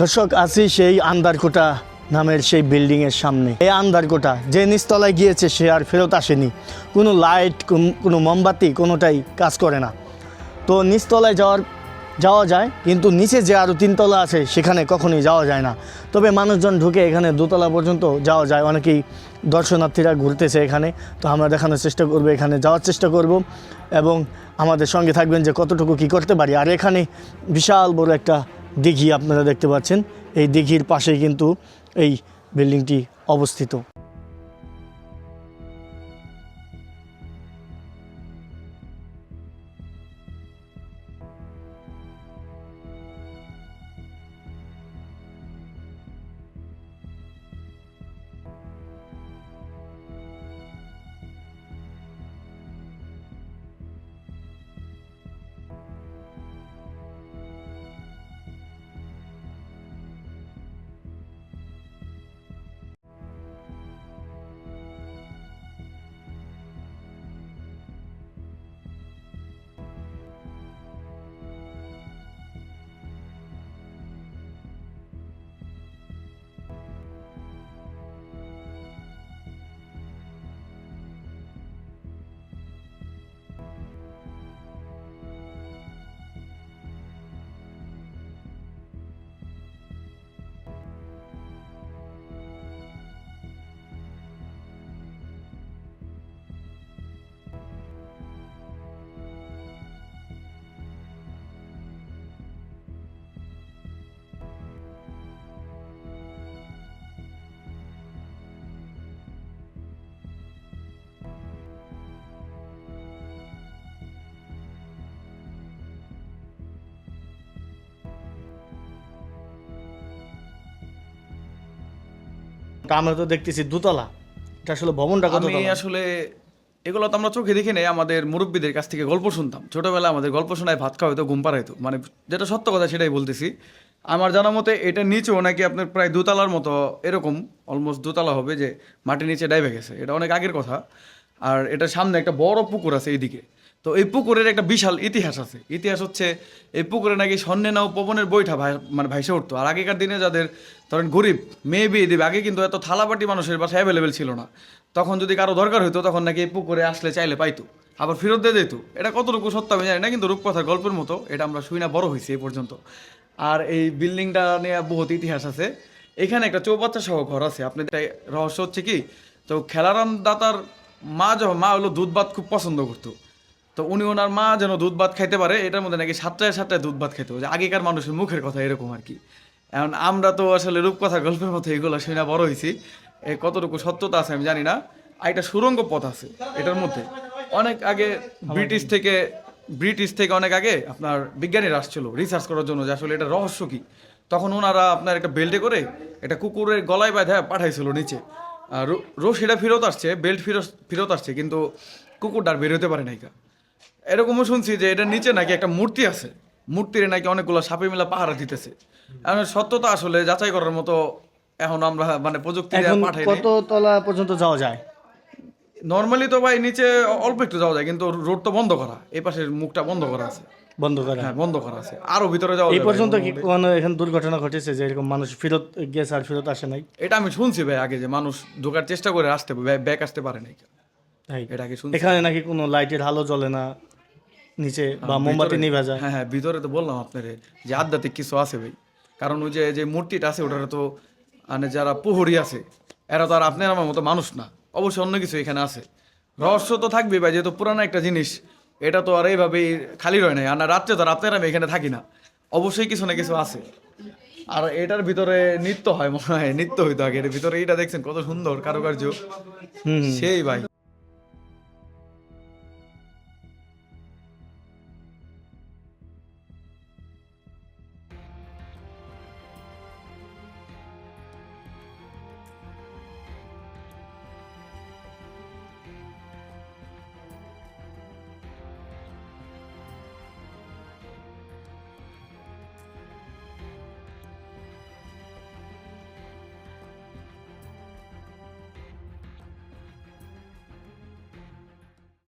দর্শক, আছি সেই আন্দারকোটা নামের সেই বিল্ডিংয়ের সামনে। এই আন্দারকোটা যে নিচতলায় গিয়েছে সে আর ফেরত আসেনি। কোনো লাইট, কোনো মোমবাতি কোনোটাই কাজ করে না। তো নিচতলায় যাওয়ার, যাওয়া যায়, কিন্তু নিচে যে আরও তিনতলা আছে, সেখানে কখনোই যাওয়া যায় না। তবে মানুষজন ঢুকে এখানে দোতলা পর্যন্ত যাওয়া যায়। অনেকেই দর্শনার্থীরা ঘুরতেছে এখানে। তো আমরা দেখানোর চেষ্টা করব, এখানে যাওয়ার চেষ্টা করব। এবং আমাদের সঙ্গে থাকবেন যে কতটুকু কি করতে পারি। আর এখানে বিশাল বড় একটা দিঘি আপনারা দেখতে পাচ্ছেন। এই দিঘির পাশেই কিন্তু এই বিল্ডিংটি অবস্থিত। আমরা তো দেখতেছি দোতলা। এটা আসলে ভবনটা কত আমি আসলে এগুলো তো আমরা চোখে দেখি নাই, আমাদের মুরব্বীদের কাছ থেকে গল্প শুনতাম। ছোটবেলায় আমাদের গল্প শোনায় ভাত খাওয়া হতো ঘুম পাড়াইতো। মানে যেটা সত্য কথা সেটাই বলতেছি। আমার জানা মতে এটা নিচেও নাকি আপনার প্রায় দুতলার মতো এরকম অলমোস্ট দুতলা হবে যে মাটির নিচে ডাইবে গেছে। এটা অনেক আগের কথা। আর এটা সামনে একটা বড় পুকুর আছে এইদিকে। তো এই পুকুরের একটা বিশাল ইতিহাস আছে। ইতিহাস হচ্ছে, এই পুকুরে নাকি স্বর্ণে নাও পবনের বইটা ভাই- মানে ভাইসে উঠতো। আর আগেকার দিনে যাদের, ধরেন গরিব, মেয়ে বিয়ে দেবে, আগে কিন্তু এত থালাবাটি মানুষের বাসায় অ্যাভেলেবেল ছিল না। তখন যদি কারও দরকার হতো তখন নাকি এই পুকুরে আসলে চাইলে পাইতো। আবার ফেরত দিয়ে দিত। এটা কতটুকু সত্য আমি জানি না, কিন্তু রূপকথার গল্পের মতো এটা আমরা শুই না, বড় হয়েছি এই পর্যন্ত। আর এই বিল্ডিংটা নিয়ে বহুত ইতিহাস আছে। এখানে একটা চৌবাচ্চা সহ ঘর আছে। আপনি রহস্য হচ্ছে কি, তো খেলারাম দাতার মা যখন, মা হলো দুধ ভাত খুব পছন্দ করতো। তো উনি ওনার মা যেন দুধ ভাত খাইতে পারে, এটার মধ্যে নাকি সাতটায় সাতটায় দুধ ভাত খাইতে যে আগেকার মানুষের মুখের কথা এরকম আর কি। এখন আমরা তো আসলে রূপকথা গল্পের মতো এগুলো শুনে বড় হয়েছি এ কতটুকু সত্যতা আছে আমি জানি না। আর একটা সুরঙ্গ পথ আছে এটার মধ্যে। অনেক আগে ব্রিটিশ থেকে ব্রিটিশ থেকে অনেক আগে আপনার বিজ্ঞানীরা আসছিল রিসার্চ করার জন্য যে আসলে এটা রহস্য কি। তখন ওনারা আপনার একটা বেল্টে করে এটা কুকুরের গলায় বাঁধা পাঠাইছিল নিচে। আর রশিটা ফেরত আসছে, বেল্ট ফেরত ফেরত আসছে, কিন্তু কুকুরটা আর বেরোতে পারে নাইকা এরকমও শুনছি যে এটার নিচে নাকি একটা মূর্তি আছে। মূর্তির নাকি অনেকগুলো সাপে মিলা পাহারা দিতেছে। এখন সত্যতা আসলে যাচাই করার মতো এখন আমরা মানে প্রযুক্তি পাঠাই কত তলা পর্যন্ত যাওয়া যায়? নর্মালি তো ভাই নিচে অল্প একটু যাওয়া যায় কিন্তু রোড তো বন্ধ করা। এই পাশের মুখটা বন্ধ করা আছে। বন্ধ করে। হ্যাঁ বন্ধ করা আছে। আরও ভিতরে যাওয়া এই পর্যন্ত কি কোনো এখানে দুর্ঘটনা ঘটেছে যে এরকম মানুষ ফেরত গেছে আর ফেরত আসে নাই? এটা আমি শুনছি ভাই আগে যে মানুষ ঢোকার চেষ্টা করে আসতে ব্যাক আসতে পারে নাই এটা আগে শুনছি। এখানে নাকি কোনো লাইটের আলো জ্বলে না? নিচে বা মোমবাতি নিভা যায় হ্যাঁ হ্যাঁ ভিতরে তো বললাম আপনারে যে আধ্যাত্মিক কিছু আছে ভাই। কারণ ওই যে যে মূর্তিটা আছে ওটার তো মানে যারা প্রহরী আছে এরা তো আর আপনার আমার মতো মানুষ না। অবশ্যই অন্য কিছু এখানে আছে। রহস্য তো থাকবে ভাই যেহেতু পুরানো একটা জিনিস এটা তো আর এইভাবেই খালি রয় নাই। আর না রাত্রে তো আর আপনার আমি এখানে থাকি না। অবশ্যই কিছু না কিছু আছে। আর এটার ভিতরে নৃত্য হয় মনে হয় নৃত্য হইতো আগে। এর ভিতরে এটা দেখছেন কত সুন্দর কারুকার্য। সেই ভাই।